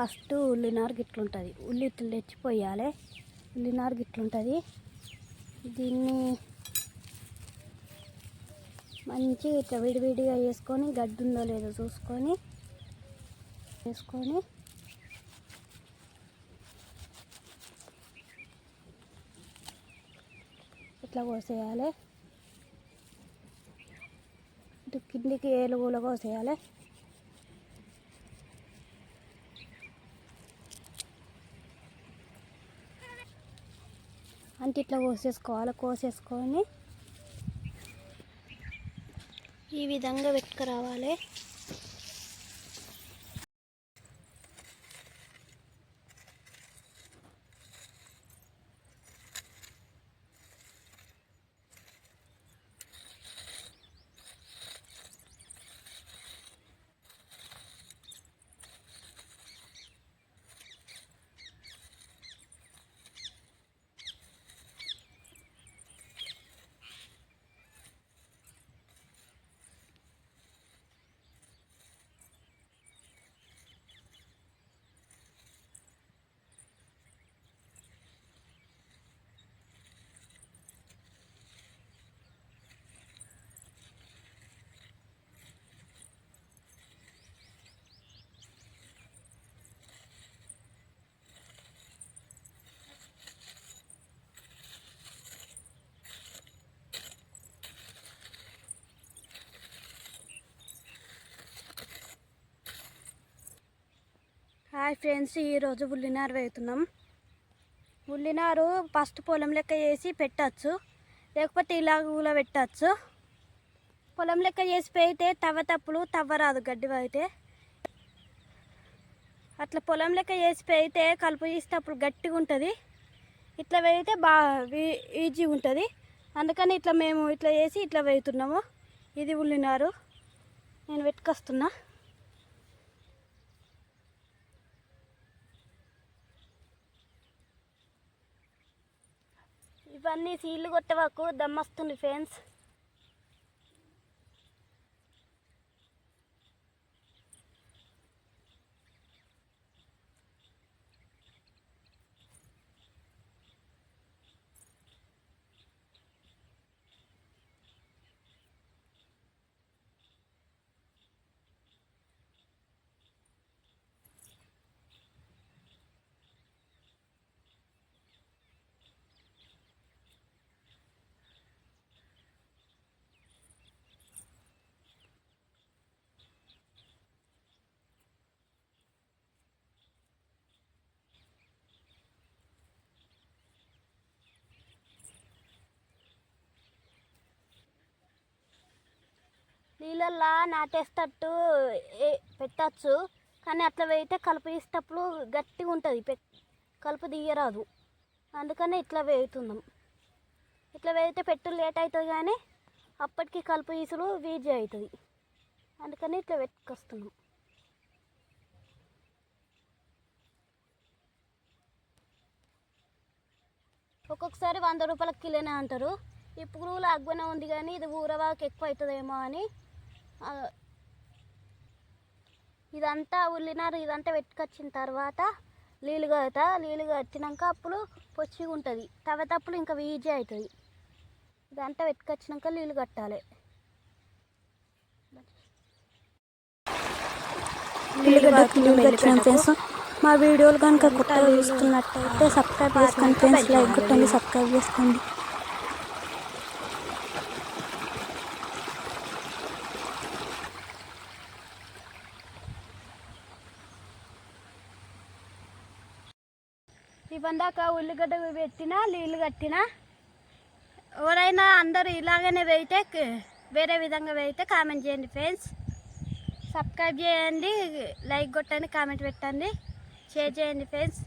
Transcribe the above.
First ఉల్లినారు గిట్లుంటుంది. ఉల్లి ఇట్లు తెచ్చిపోయాలి. ఉల్లినారు గిట్లుంటుంది. దీన్ని మంచిగా ఇట్లా విడివిడిగా వేసుకొని గడ్డి ఉందో లేదో చూసుకొని వేసుకొని ఇట్లా కోసేయాలి. ఇటు కిందికి ఏలు కోసేయాలి. అంటే ఇట్లా కోసేసుకోవాలి కోసేసుకొని ఈ విధంగా పెట్టుకురావాలి. హాయ్ ఫ్రెండ్స్ ఈరోజు ఉల్లినారు వేస్తున్నాం ఉల్లినారు ఫస్ట్ పొలం లెక్క చేసి పెట్టచ్చు లేకపోతే ఇలా కూడా పెట్టచ్చు పొలం లెక్క చేసి పెడితే తవ్వ తప్పులు తవ్వరాదు గడ్డి అయితే అట్లా పొలం లెక్క చేసి పెడితే కలుపు తీసేటప్పుడు గట్టిగా ఉంటుంది. ఇట్లా వేయితే బాగా ఈజీగా ఉంటుంది. అందుకని ఇట్లా మేము ఇట్లా చేసి ఇట్లా వేస్తున్నాము ఇది ఉల్లినారు. నేను పెట్టుకొస్తున్నా ఇవన్నీ సీళ్ళు కొట్టవాకు దమ్మస్తుంది ఫ్రెండ్స్. నీళ్ళల్లో నాటేస్తట్టు పెట్టచ్చు. కానీ అట్లా వేయితే కలుపు తీసేటప్పుడు గట్టిగా ఉంటుంది. పె కలుపు తీయరాదు. అందుకనే ఇట్లా వేయుతున్నాం ఇట్లా వేయితే పెట్టు లేట్ అవుతుంది కానీ అప్పటికి కలుపు తీసుడు వీజీ అవుతుంది. అందుకని ఇట్లా పెట్టుకొస్తున్నాం ఒక్కొక్కసారి వంద రూపాయలకి కిలోనే అంటారు. ఈ పురుగులు అగ్గునే ఉంది కానీ ఇది ఊరవాకి ఎక్కువ అవుతుందేమో అని ఇదంతా ఉల్లినారు ఇదంతా పెట్టుకొచ్చిన తర్వాత నీళ్ళు కడతా నీళ్ళు కట్టినాక అప్పుడు పొచ్చిగా ఉంటుంది తవ్వేటప్పుడు ఇంకా ఈజీ అవుతుంది. ఇదంతా పెట్టుకొచ్చినాక నీళ్ళు కట్టాలి. మా వీడియోలు కనుక కొత్తగా చూస్తున్నట్టయితే సబ్స్క్రైబ్ చేసుకోండి ఫ్రెండ్స్. లైక్ కొట్టండి సబ్స్క్రైబ్ చేసుకోండి. ఇవందాక ఉల్లిగడ్డ పెట్టినా నీళ్ళు కట్టినా. ఎవరైనా అందరూ ఇలాగనే వెయితే వేరే విధంగా వెయితే కామెంట్ చేయండి ఫ్రెండ్స్. సబ్స్క్రైబ్ చేయండి లైక్ కొట్టండి కామెంట్ పెట్టండి. షేర్ చేయండి ఫ్రెండ్స్.